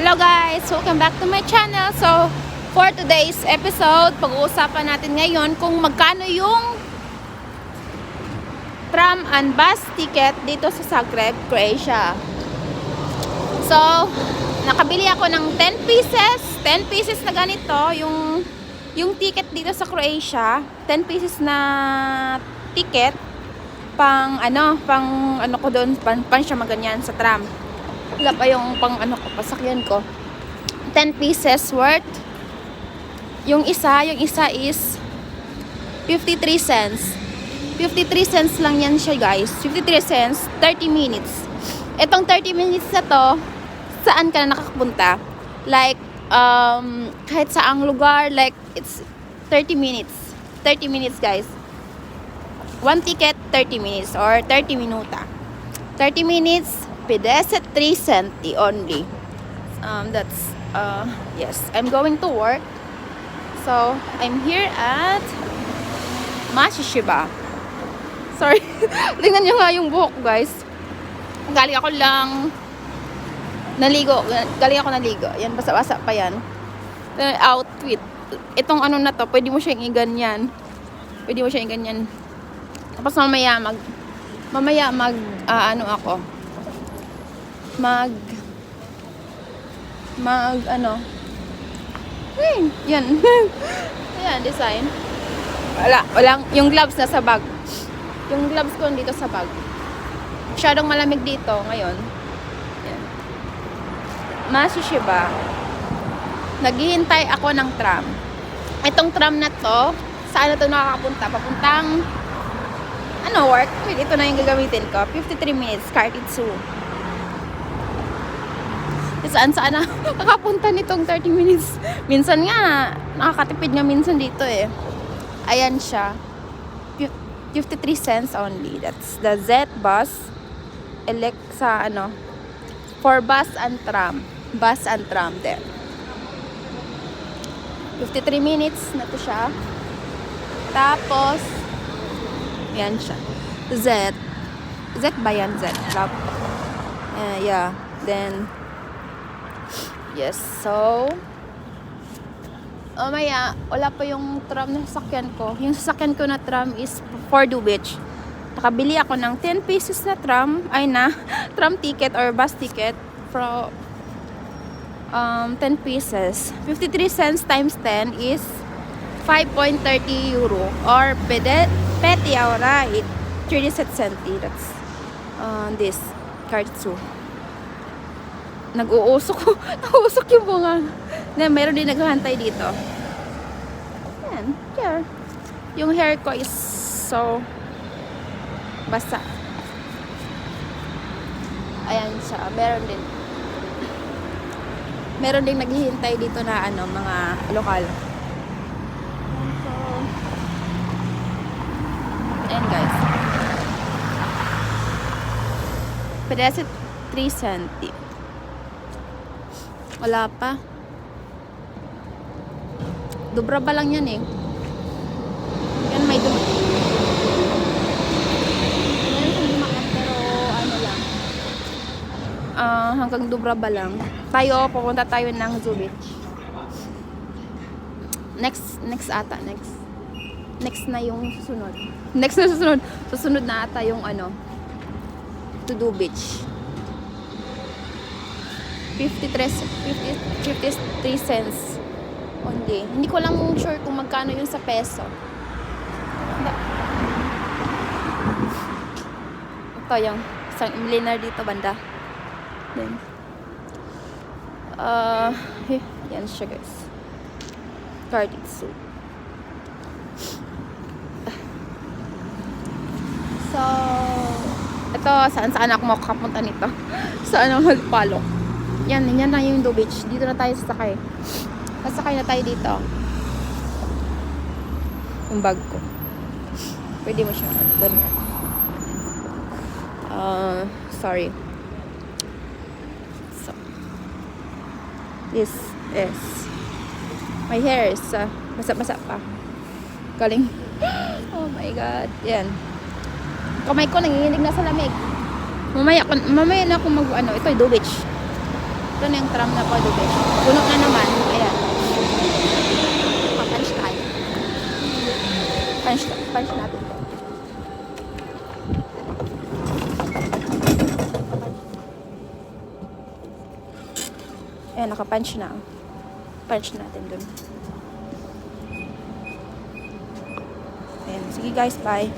Hello guys! Welcome back to my channel. So, for today's episode, pag-uusapan natin ngayon kung magkano yung tram and bus ticket dito sa Zagreb, Croatia. So, nakabili ako ng 10 pieces. 10 pieces na ganito, yung yung ticket dito sa Croatia, 10 pieces na ticket pang ano, pang ano ko doon, pan, pan siya maganyan sa tram. Wala pa yung pang ano ko, pasakyan ko. 10 pieces worth. Yung isa, yung isa is 53 cents. 53 cents lang yan siya guys. 53 cents, 30 minutes. Etong 30 minutes na to, saan ka na nakakapunta? Like, um, kahit saang lugar, like, it's 30 minutes. 30 minutes guys. One ticket, 30 minutes or 30 minuta. 30 minutes, pedeset 3 centi only. Um, that's, uh, yes, I'm going to work. So, I'm here at Mashishiba. Sorry. Tingnan nyo nga yung buhok, guys. Galing ako lang naligo. Galing ako naligo. Yan, basa-basa pa yan. Uh, outfit. Itong ano na to, pwede mo siyang iganyan. Pwede mo siyang iganyan. Tapos mamaya mag mamaya mag ah, ano ako mag mag ano? Hmm, yan. Yan design. Wala walang yung gloves na sa bag. Yung gloves ko dito sa bag. Masyadong malamig dito ngayon. Yan Mashishiba naghihintay ako ng tram. Itong tram na to saan na to nakakapunta? Papuntang ano work? Wait ito na yung gagamitin ko. 53 minutes Kartitsu saan saan na nakapunta nitong 30 minutes. Minsan nga, nakakatipid nga minsan dito eh. Ayan siya. Fif- 53 cents only. That's the Z bus. Elect sa ano, for bus and tram. Bus and tram there. 53 minutes na to siya. Tapos, yan siya. Z. Z ba yan? Z. Lab. Uh, yeah. Then, Yes, so Oh maya, wala pa yung tram na sasakyan ko. Yung sasakyan ko na tram is for the beach. Nakabili ako ng 10 pieces na tram, ay na, tram ticket or bus ticket for um, 10 pieces. 53 cents times 10 is 5.30 euro or pede, peti aura, it 37 centi. That's uh, this, card 2 nag-uusok. Nag-uusok yung bunga. Na, meron din naghahantay dito. Yan. Here. Yung hair ko is so basa. Ayan siya. Meron din. Meron din naghihintay dito na ano, mga lokal. So, ayan guys. Pedesit 3 centi. Wala pa. Dubra ba lang yan eh. Yan may dubra. Meron lumakas pero ano lang. Ah, hanggang Dubra ba lang. Tayo, pupunta tayo ng Zoo Beach. Next, next ata, next. Next na yung susunod. Next na susunod. Susunod na ata yung ano, to do beach. 53, 50, 53 cents only. Hindi ko lang sure kung magkano yung sa peso. Ito yung isang millionaire dito banda. Then, uh, eh, yan siya guys. Carded soup. So, ito, saan saan ako makakapunta nito? sa ano, Halpalo. Yan, yan na yung Do Beach. Dito na tayo sasakay. Sasakay na tayo dito. Yung bag ko. Pwede mo siya. Ganun. Uh, sorry. So, this is my hair is uh, basa-basa pa. Galing. Oh my God. Yan. Kamay ko nanginginig na sa lamig. Mamaya, mamaya na ako mag, ano, ito, do beach. Ito na yung tram na po, besh. Puno na naman. Ayan. Papunch tayo. Punch, punch natin. Ayan, nakapunch na. Punch natin dun. Ayan. Sige guys, bye.